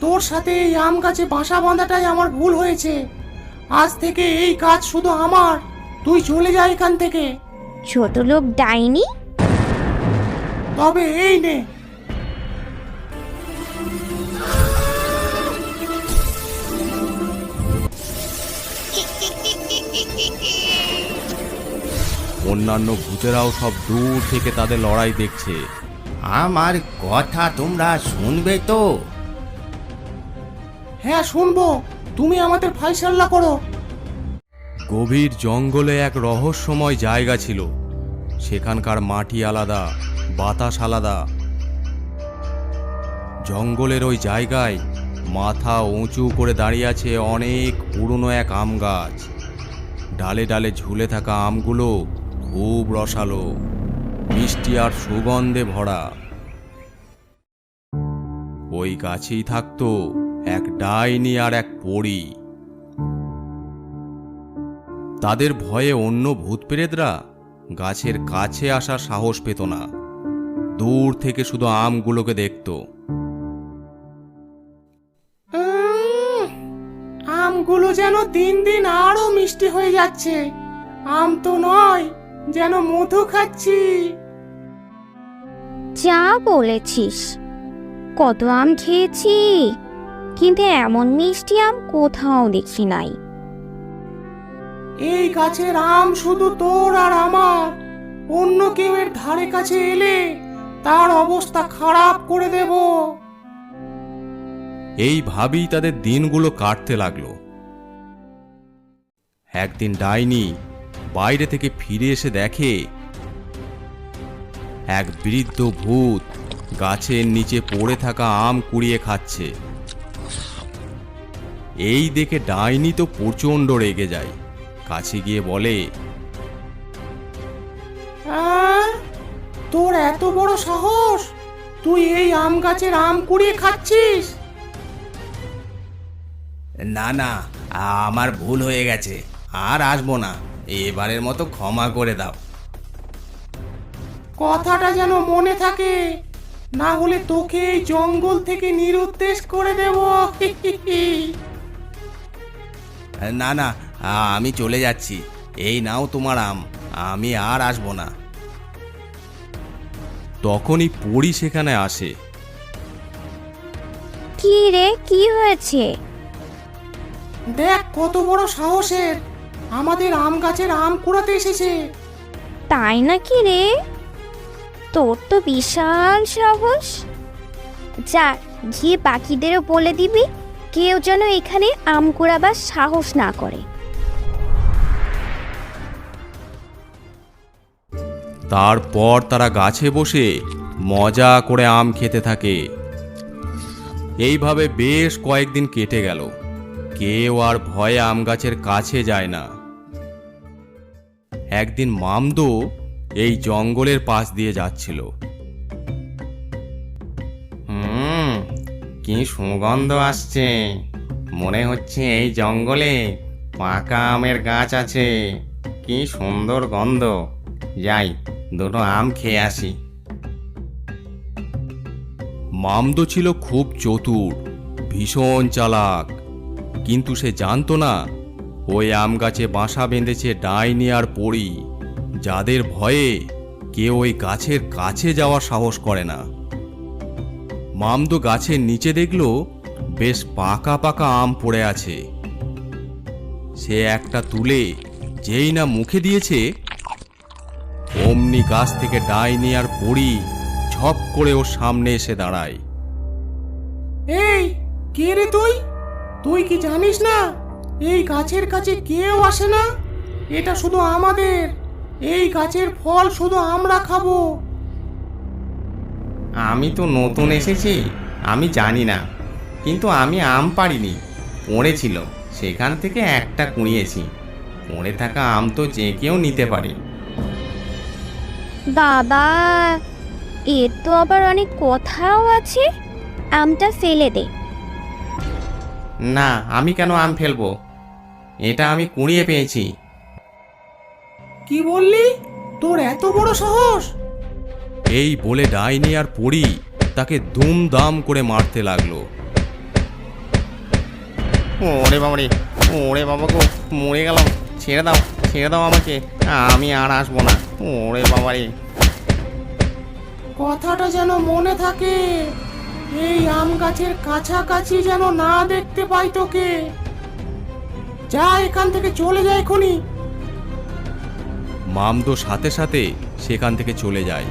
তোর সাথে এই আম গাছে বাসা বাঁধাটাই আমার ভুল হয়েছে। আজ থেকে এই কাজ শুধু আমার। তুই চলে যা এখান থেকে। ছোট লোক ডাইনি? তবে এই নে। অন্যান্য ভূতেরাও সব দূর থেকে তাদের লড়াই দেখছে। আমার কথা তোমরা শুনবে তো? হ্যাঁ শুনব। তুমি আমাদের ফাইসাল্লা করো। গভীর জঙ্গলে এক রহস্যময় জায়গা ছিল। সেখানকার মাটি আলাদা, বাতাস আলাদা। জঙ্গলের ওই জায়গায় মাথা উঁচু করে দাঁড়িয়ে আছে অনেক পুরনো এক আম গাছ। ডালে ডালে ঝুলে থাকা আমগুলো খুব রসালো, মিষ্টি আর সুগন্ধে ভরা। ওই গাছেই থাকতো এক ডাইনি আর এক পড়ি তাদের ভয়ে অন্য ভূত প্রেতরা গাছের কাছে আসার সাহস পেত না। দূর থেকে শুধু আমগুলোকে দেখত। আমগুলো যেন দিন দিন আরও মিষ্টি হয়ে যাচ্ছে। আম তো নয় যেন মধু খাচ্ছি। যা বলেছিস। কত আম খেয়েছি। কিন্তু এমন মিষ্টি আম কোথাও দেখি নাই। এই গাছের আম শুধু তোর আর আমার। অন্য কেউ এর ধারে কাছে এলে তার অবস্থা খারাপ করে দেব। এইভাবেই তাদের দিনগুলো কাটতে লাগল। একদিন ডাইনি বাইরে থেকে ফিরে এসে দেখে এক বৃদ্ধ ভূত গাছের নিচে পড়ে থাকা আম কুড়িয়ে খাচ্ছে। এই দেখে ডাইনি তো প্রচণ্ড রেগে যায়। কাছে গিয়ে বলে আহ, তোর এত বড় সাহস? তুই এই আম গাছের আম কুড়িয়ে খাচ্ছিস? না না আমার ভুল হয়ে গেছে আর আসব না এবারের মতো ক্ষমা করে দাও। কথাটা যেন মনে থাকে না হলে তোকে এই জঙ্গল থেকে নিরুদ্দেশ করে দেব। না না আমি চলে যাচ্ছি। এই নাও তোমার আম আমি আর আসব না। তখনই পড়ি সেখানে আসে। কি রে কি হয়েছে? দেখ কত বড় সাহসের। আমাদের আম গাছের আম কুড়াতে এসেছে। তাই নাকি রে? তোর তো বিশাল সাহস। যা গিয়ে বাকিদেরও বলে দিবি। কেউ যেন এখানে আম কুড়াবার সাহস না করে। তারপর তারা গাছে বসে মজা করে আম খেতে থাকে। এইভাবে বেশ কয়েকদিন কেটে গেল। কেউ আর ভয়ে আম গাছের কাছে যায় না। একদিন মামদো এই জঙ্গলের পাশ দিয়ে যাচ্ছিল। কি সুগন্ধ আসছে? মনে হচ্ছে এই জঙ্গলে পাকা আমের গাছ আছে। কি সুন্দর গন্ধ। যাই, দুটো আম খেয়ে আসি। মামদো ছিল খুব চতুর, ভীষণ চালাক। কিন্তু সে জানতো না, ওই আম গাছে বাসা বেঁধেছে ডাইনি আর পড়ি যাদের ভয়ে কেউ ওই গাছের কাছে যাওয়ার সাহস করে না। মামদো গাছের নিচে দেখল বেশ পাকা পাকা আম পড়ে আছে। সে একটা তুলে যেই না মুখে দিয়েছে, অমনি গাছ থেকে ডাইনি আর পড়ি ঝপ করে ওর সামনে এসে দাঁড়ায়। এই, কে রে তুই? তুই কি জানিস না? এই গাছের কাছে কেউ আসে না? এটা শুধু আমাদের। এই গাছের ফল শুধু আমরা খাব। আমি তো নতুন এসেছি আমি জানি না। কিন্তু আমি আম পারিনি পড়েছিল সেখান থেকে একটা কুড়িয়েছি। পড়ে থাকা আম তো যে কেউ নিতে পারে। বাবা এর তো আবার অনেক কথাও আছে। আমটা ফেলে দে। না আমি কেন আম ফেলব? এটা আমি কুড়িয়ে পেয়েছি। কি বললি? তোর এত বড় সাহস! এই বলে ডাইনি আর পড়ি তাকে দুমদাম করে মারতে লাগল। ওরে বাবারে ওরে বাবা গো মরে গেলাম। ছেড়ে দাও ছেড়ে দাও আমাকে আমি আর আসব না। ওরে বাবারে কথাটা যেন মনে থাকে এই আম গাছের কাছাকাছি যেন না দেখতে পাই তোকে। যা এখান থেকে চলে যায় এখনই। মামদো সাথে সাথে সেখান থেকে চলে যায়।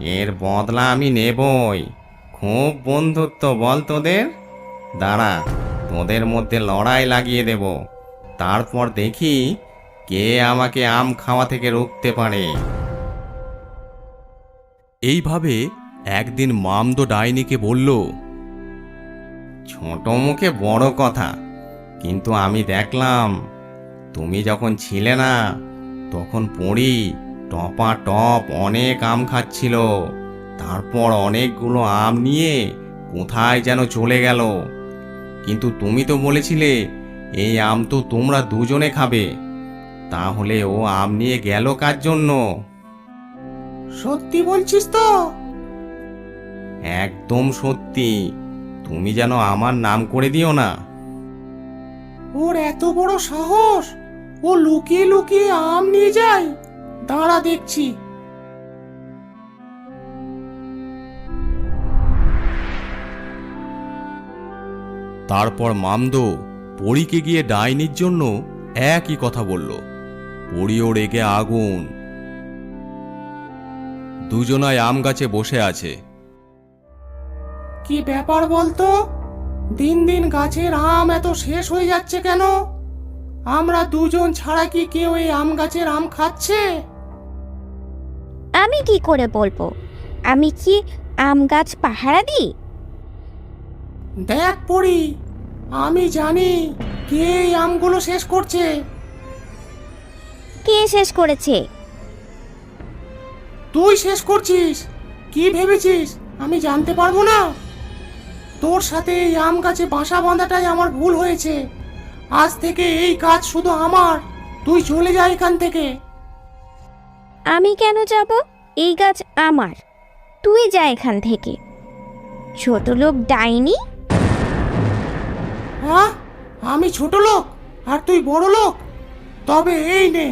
এর বদলা আমি নেবই। খুব বন্ধুত্ব বল তোদের? দাঁড়া তোদের মধ্যে লড়াই লাগিয়ে দেব। তারপর দেখি কে আমাকে আম খাওয়া থেকে রুখতে পারে। এইভাবে একদিন মামদো ডাইনিকে বলল ছোট মুখে বড় কথা কিন্তু আমি দেখলাম তুমি যখন ছিলে না তখন পড়ি টপা টপ অনেক আম খাচ্ছিল। তারপর অনেকগুলো আম নিয়ে কোথায় যেন চলে গেল। কিন্তু তুমি তো বলেছিলে, এই আম তো তোমরা দুজনে খাবে। তাহলে ও আম নিয়ে গেল কার জন্য? সত্যি বলছিস তো? একদম সত্যি। তুমি যেন আমার নাম করে দিও না। ওর এত বড় সাহস, ও লুকিয়ে লুকিয়ে আম নিয়ে যায়। দাঁড়া দেখছি। তারপর মামদো পরীকে গিয়ে ডাইনির জন্য একই কথা বলল। পরীও রেগে আগুন। দুজনায় আম গাছে বসে আছে। কি ব্যাপার বলতো? দিন দিন গাছের আম এত শেষ হয়ে যাচ্ছে কেন? আমরা দুজন ছাড়া কি কেউ এই আম গাছের আম খাচ্ছে? আমি কি করে বলব? আমি কি আম গাছ পাহারা দিই? দেখ পড়ি আমি জানি কে এই আমগুলো শেষ করছে। কে শেষ করেছে? তুই শেষ করছিস কি ভেবেছিস আমি জানতে পারব না। তোর সাথে এই আম গাছে বাসা বাঁধাটাই আমার ভুল হয়েছে। আজ থেকে এই কাজ শুধু আমার তুই চলে যা এখান থেকে। আমি কেন যাব? এই গাছ আমার। তুই যা এখান থেকে। ছোট লোক ডাইনি? হ্যাঁ? আমি ছোট লোক, আর তুই বড় লোক। তবে এই নে।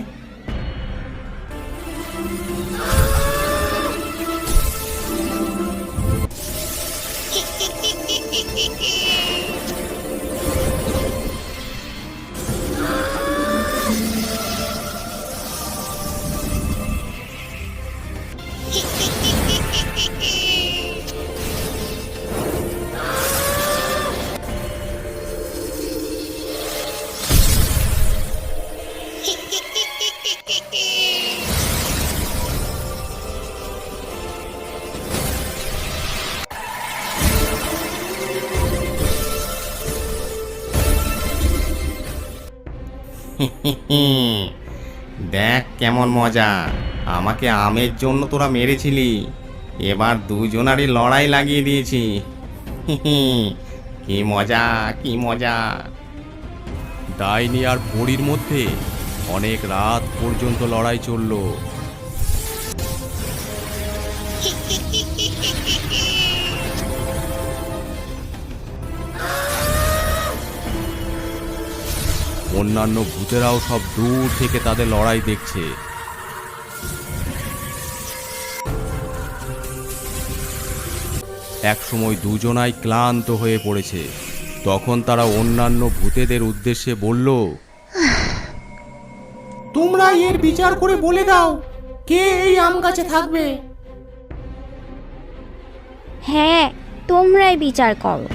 দেখ কেমন মজা। আমাকে আমের জন্য তোরা মেরেছিলি। এবার দুজনারই লড়াই লাগিয়ে দিয়েছি। কি মজা কি মজা। ডাইনি আর বড়ির মধ্যে অনেক রাত পর্যন্ত লড়াই চলল। অন্যান্য ভূতেরাও সব দূর থেকে তাদের লড়াই দেখছে। একসময় দুজনাই ক্লান্ত হয়ে পড়েছে। তখন তারা অন্যান্য ভূতেদের উদ্দেশ্যে বলল তোমরা এর বিচার করে বলে দাও কে এই আম গাছে থাকবে? হ্যাঁ তোমরাই বিচার করো।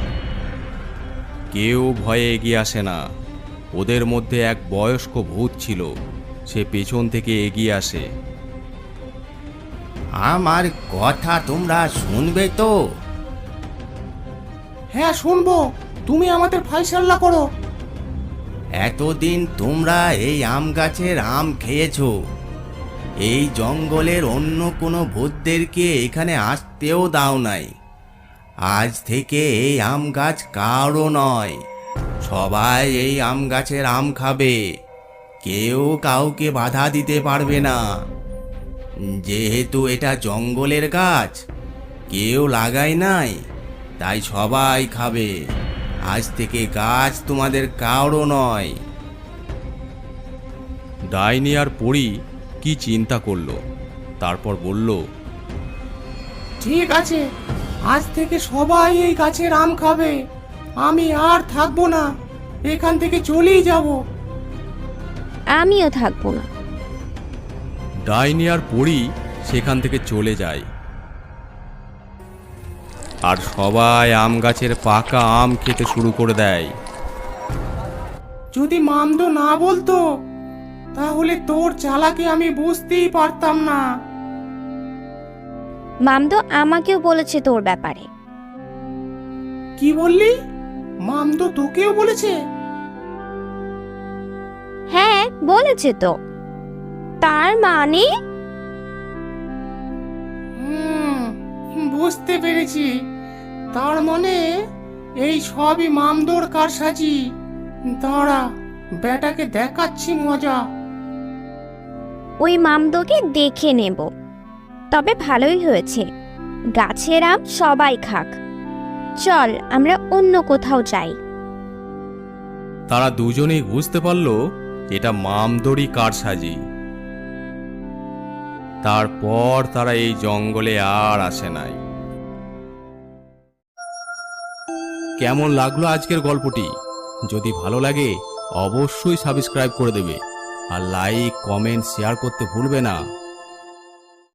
কেউ ভয়ে এগিয়ে আসে না। ওদের মধ্যে এক বয়স্ক ভূত ছিল। সে পেছন থেকে এগিয়ে আসে। আমার কথা তোমরা শুনবে তো? হ্যাঁ শুনব। তুমি আমাদের ফাইসাল্লা করো। এতদিন তোমরা এই আম গাছের আম খেয়েছো। এই জঙ্গলের অন্য কোনো ভূতদেরকে এখানে আসতেও দাও নাই। আজ থেকে এই আম গাছ কারও নয়। সবাই এই আম গাছের আম খাবে। কেউ কাউকে বাধা দিতে পারবে না। যেহেতু এটা জঙ্গলের গাছ কেউ লাগায় নাই তাই সবাই খাবে। আজ থেকে গাছ তোমাদের কারও নয়। ডাইনি আর পড়ি কি চিন্তা করল? তারপর বলল ঠিক আছে আজ থেকে সবাই এই গাছের আম খাবে। আমি আর থাকব না। এখান থেকে চলেই যাব। আমিও থাকব না। ডাইনি আর পড়ি সেখান থেকে চলে যায়। আর সবাই আম গাছের পাকা আম খেতে শুরু করে দেয়। যদি মামদো না বলতো তাহলে তোর চালাকে আমি বুঝতেই পারতাম না। মামদো আমাকেও বলেছে তোর ব্যাপারে। কি বললি? মামদো তোকেও বলেছে। হ্যাঁ বলেছে তো। তার মানে? হুম বুঝতে পেরেছি। তার মানে এই সবই মামদোর কারসাজি। দাঁড়া বেটাকে দেখাচ্ছি মজা। ওই মামদোকে দেখে নেব। তবে ভালোই হয়েছে। গাছের আম সবাই খাক। চল, আমরা অন্য কোথাও যাই। তারা দুজনেই বুঝতে পারল এটা মামদড়ি কারসাজি। তারপর তারা এই জঙ্গলে আর আসে নাই। কেমন লাগল আজকের গল্পটি? যদি ভালো লাগে, অবশ্যই সাবস্ক্রাইব করে দেবে। আর লাইক, কমেন্ট, শেয়ার করতে ভুলবে না।